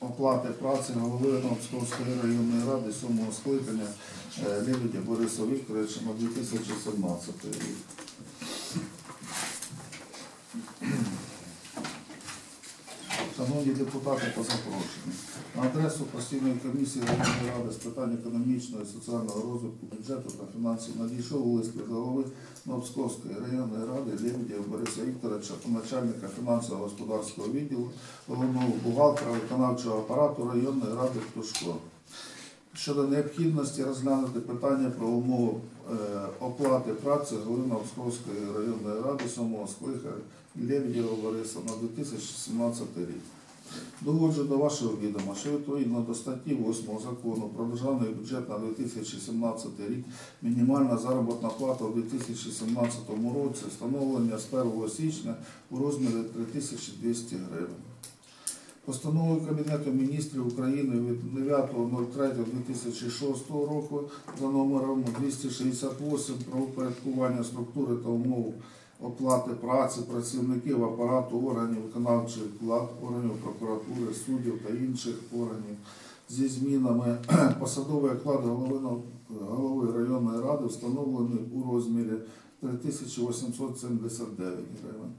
оплати праці голови Новопсковської районної ради сьомого скликання е, Лебедя Бориса Вікторовича на 2017 рік. Шановні депутати по запрошенню. На адресу постійної комісії районної ради з питань економічного і соціального розвитку бюджету та фінансів надійшов лист від голови Новопсковської районної ради Лебедєва Бориса Вікторовича, начальника фінансово-господарського відділу, головного бухгалтера виконавчого апарату районної ради Птушко щодо необхідності розглянути питання про умову е, оплати праці голови Новопсковської районної ради сьомого скликання Лебедєва Бориса на 2017 рік. Доводжу до вашого відома, що відповідно до статті 8 закону про державний бюджет на 2017 рік мінімальна заробітна плата у 2017 році встановлення з 1 січня у розмірі 3200 гривень. Постановою Кабінету міністрів України від 9.03.2006 року за номером 268 про упорядкування структури та умов оплати праці працівників апарату органів виконавчих влад, органів прокуратури, суддів та інших органів зі змінами посадовий оклад голови, голови районної ради встановлений у розмірі 3879 гривень.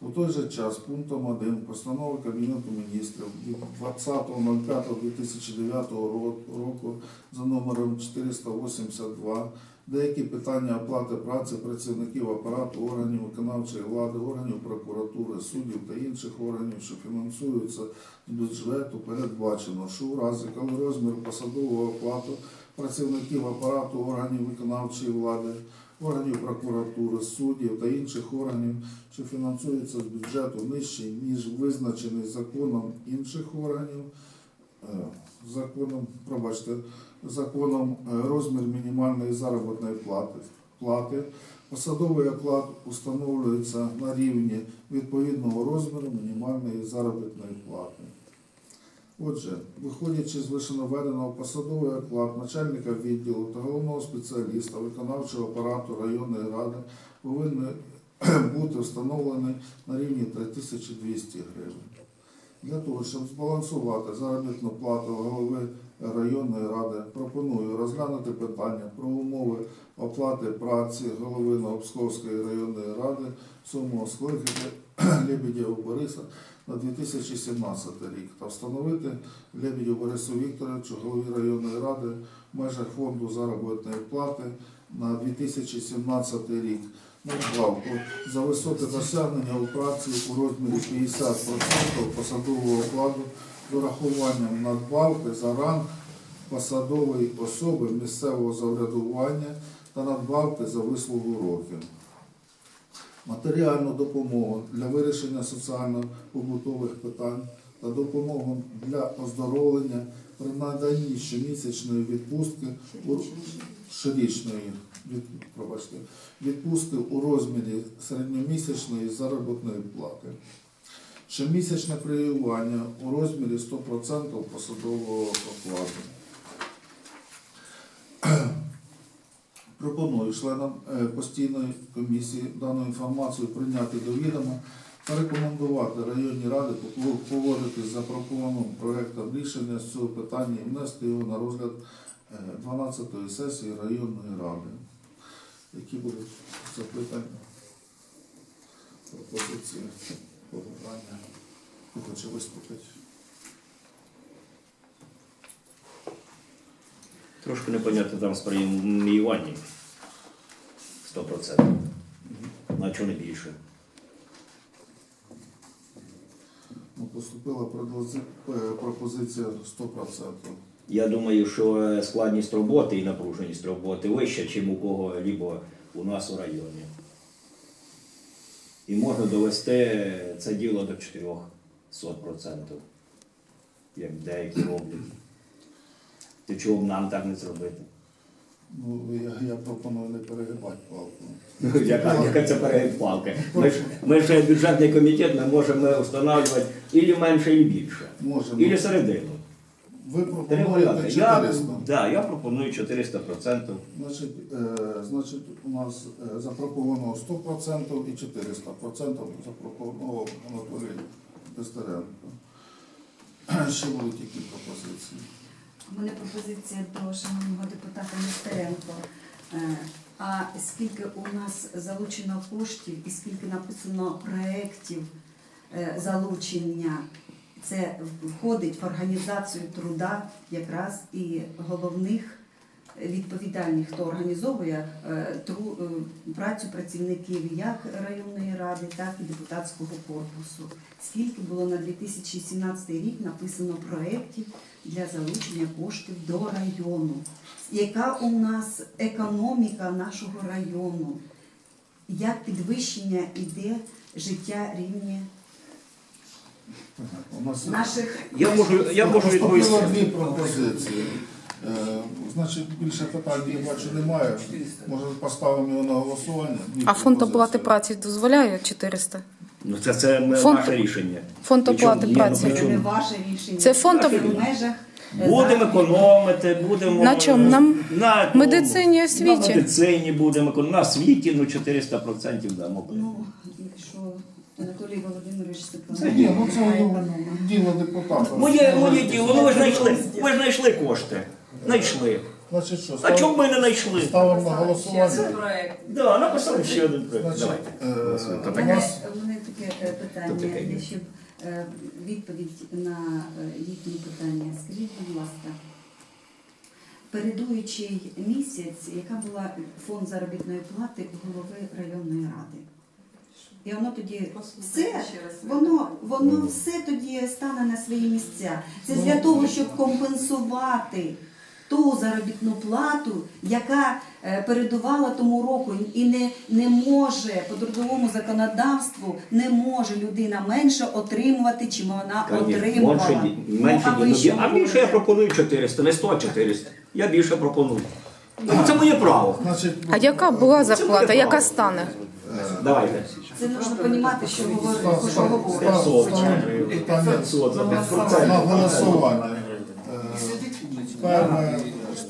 У той же час пунктом 1 постанови Кабінету міністрів від 20.05.2009 року за номером 482 деякі питання оплати праці працівників апарату органів виконавчої влади, органів прокуратури, суддів та інших органів, що фінансуються з бюджету, передбачено, що у разі, коли розмір посадового оплату працівників апарату органів виконавчої влади, органів прокуратури, суддів та інших органів, що фінансуються з бюджету нижчий, ніж визначений законом інших органів, законом, пробачте, законом е, розмір мінімальної заробітної плати, плати. Посадовий оклад установлюється на рівні відповідного розміру мінімальної заробітної плати. Отже, виходячи з вишенаведеного посадовий оклад начальника відділу та головного спеціаліста виконавчого апарату районної ради повинен бути встановлений на рівні 3200 гривень. Для того, щоб збалансувати заробітну плату голови районної ради, пропоную розглянути питання про умови оплати праці голови Новопсковської районної ради сьомого скликання Лебедєва Бориса на 2017 рік та встановити Лебедю Борису Вікторовичу, голові районної ради в межах фонду заробітної плати на 2017 рік надбавку за високе досягнення у праці у розмірі 50% посадового окладу з урахуванням надбавки за ранг посадової особи місцевого самоврядування та надбавки за вислугу років. Матеріальну допомогу для вирішення соціально-побутових питань та допомогу для оздоровлення при наданні щомісячної відпустки у щорічної від, пробачте, відпустки у розмірі середньомісячної заробітної плати. Щомісячне преміювання у розмірі 100% посадового окладу. Пропоную членам е, постійної комісії дану інформацію прийняти до відома рекомендувати районній раді з запропонованим проектом рішення з цього питання і внести його на розгляд е, 12-ї сесії районної ради. Які будуть запитання, пропозиції, побажання? Хто хоче виступити? Трошки непонятно там з преміюванням. 100%. На чого не більше. Ну, поступила е, пропозиція 100%. Я думаю, що е, складність роботи і напруженість роботи вища, ніж у кого-либо у нас у районі. І можна довести це діло до 400%, як деякі роблять. То чого б нам так не зробити? Ну, я, я пропоную не перегибати палку. Ну, Яка, яка це перепалка? Ми ж, ми ж бюджетний комітет, ми можемо встановлювати і менше, і більше. Можемо. І середину. Ви Три пропонуєте варіанти. 400. Я, да, я пропоную 400%. Значить, е, значить, у нас е, запропоновано 100% і 400% запропонував Анатолій Писаренко. Ще будуть які пропозиції? Мене пропозиція до шановного депутата Нестеренко. Е, А скільки у нас залучено коштів і скільки написано проєктів е, залучення, це входить в організацію труда якраз і головних відповідальних, хто організовує е, тру- е, працю працівників як районної ради, так і депутатського корпусу. Скільки було на 2017 рік написано проєктів для залучення коштів до району? Яка у нас економіка нашого району? Як підвищення іде життя рівня наших Я можу, я можу відповісти. дві пропозиції. Значить, більше питань я бачу немає. Може поставимо його на голосування? Дві А фонд пропозиції. оплати праці дозволяє 400? Ну це, це ми- Фонд- наше рішення. Фонд Причому- оплати ні, ну, праці. це не причому- ваше рішення. Це фонд в межах е, Будемо економити, будемо. На чому? Нам- на медицині, На освіті. медицині будемо економити. На освіті, ну 400% дамо. Ну, якщо Анатолій Володимирович Це Степанович ні, ну це ну, діло депутата. Моє, моє діло, ну ви ж знайшли, ви ж знайшли кошти. Знайшли. Значить, що, А чому ми не знайшли? ставимо на голосування? Да, написали ще один проект. Значить, Давайте. е, У у мене, нас у мене таке е, Тут питання, таке є. є ще е, відповідь на е, їхні питання. Скажіть, будь ласка, передуючий місяць, яка була фонд заробітної плати у голови районної ради? І воно тоді все, воно, воно все тоді стане на свої місця. Це для того, щоб компенсувати ту заробітну плату, яка е, передувала тому року, і не, не може по трудовому законодавству не може людина менше отримувати, чим вона Конечно, отримувала. менше, менше Ну, а ви що а більше я пропоную 400, не 100, а 400. Я більше пропоную. Ну, Це моє право. А яка була зарплата? Яка стане? Давайте. Це потрібно розуміти, що говорить, став- що став- говорить. став- 500. ставимо питання 500 за на 5%. голосування. Перше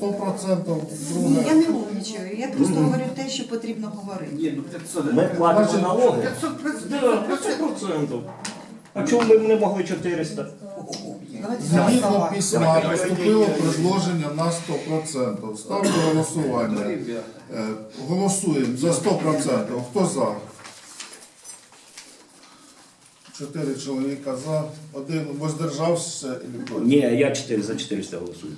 100%, Ні, я друге. не умнічаю, я просто говорю те, що потрібно говорити. Ми платимо Значить, налоги. 500%. А чому ми не могли 400? Згідно письма поступило предложення на 100%. Ставлю голосування. Е, Голосуємо за 100%. Хто за? Чотири чоловіка за. Один воздержався. і проти? Ні, я 4 за 400 голосую.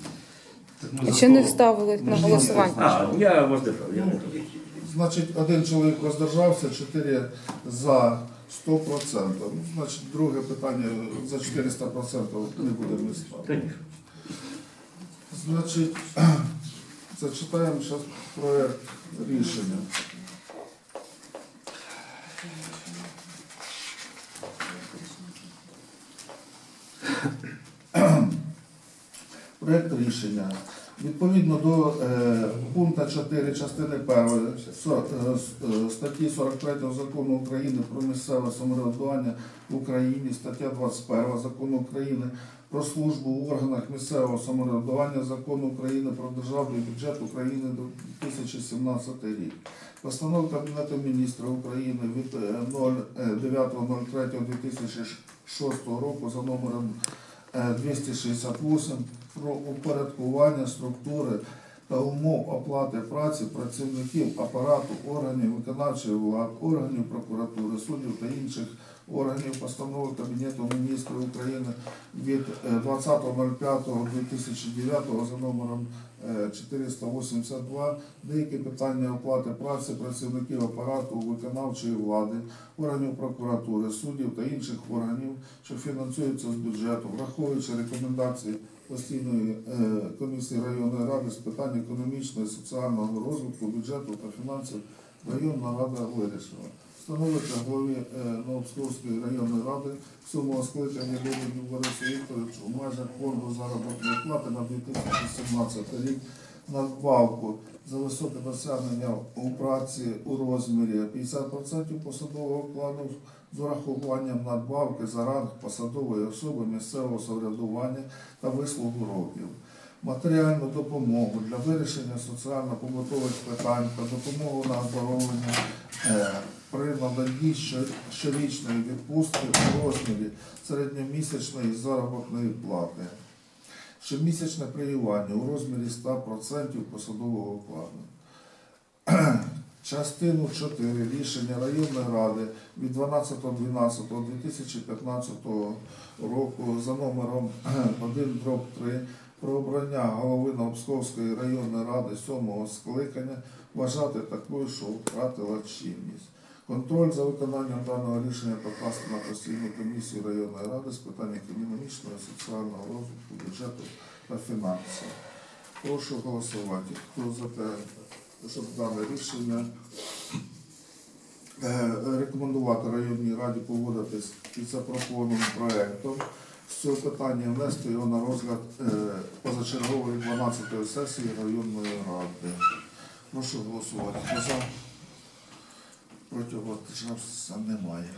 Ще не ставили на голосування. А, я воздержав, я не туди. Значить, один чоловік воздержався, чотири за 100%. Ну, значить, друге питання за 400% не будемо ставити. Значить, зачитаємо зараз проект рішення. Проект рішення. Відповідно до е, пункту 4 частини 1 статті 43 закону України про місцеве самоврядування в Україні, стаття 21 закону України про службу в органах місцевого самоврядування, закону України про державний бюджет України 2017 рік. Постанова Кабінету міністрів України від е, 9.03.2006 року за номером е, 268 про упорядкування структури та умов оплати праці працівників апарату органів виконавчої влади, органів прокуратури, суддів та інших органів постанови Кабінету міністрів України від е, 20.05.2009 за номером е, 482 деякі питання оплати праці працівників апарату виконавчої влади, органів прокуратури, суддів та інших органів, що фінансуються з бюджету, враховуючи рекомендації постійної е, комісії районної ради з питань економічного і соціального розвитку, бюджету та фінансів, районна рада вирішила. Встановити голові е, Новопсковської районної ради суму скликання Лебедю Борису Вікторовичу у межах фонду заробітної плати на 2017 рік надбавку за високе досягнення у праці у розмірі 50% посадового окладу з урахуванням надбавки за ранг посадової особи місцевого самоврядування та вислугу років. Матеріальну допомогу для вирішення соціально-побутових питань та допомогу на оздоровлення е, при наданні щорічної відпустки у розмірі середньомісячної заробітної плати. Щомісячне преміювання у розмірі 100% посадового окладу. Частину 4 рішення районної ради від 12.12.2015 року за номером 1 дроб 3 про обрання голови Новопсковської районної ради 7 скликання вважати такою, що втратила чинність. Контроль за виконанням даного рішення покласти на постійну комісію районної ради з питань економічного, соціального розвитку, бюджету та фінансів. Прошу голосувати. Хто за те, щоб дане рішення е, рекомендувати районній раді погодитись із запропонованим проектом з цього питання внести його на розгляд е, позачергової 12-ї сесії районної ради. Прошу голосувати. Проти утримався немає.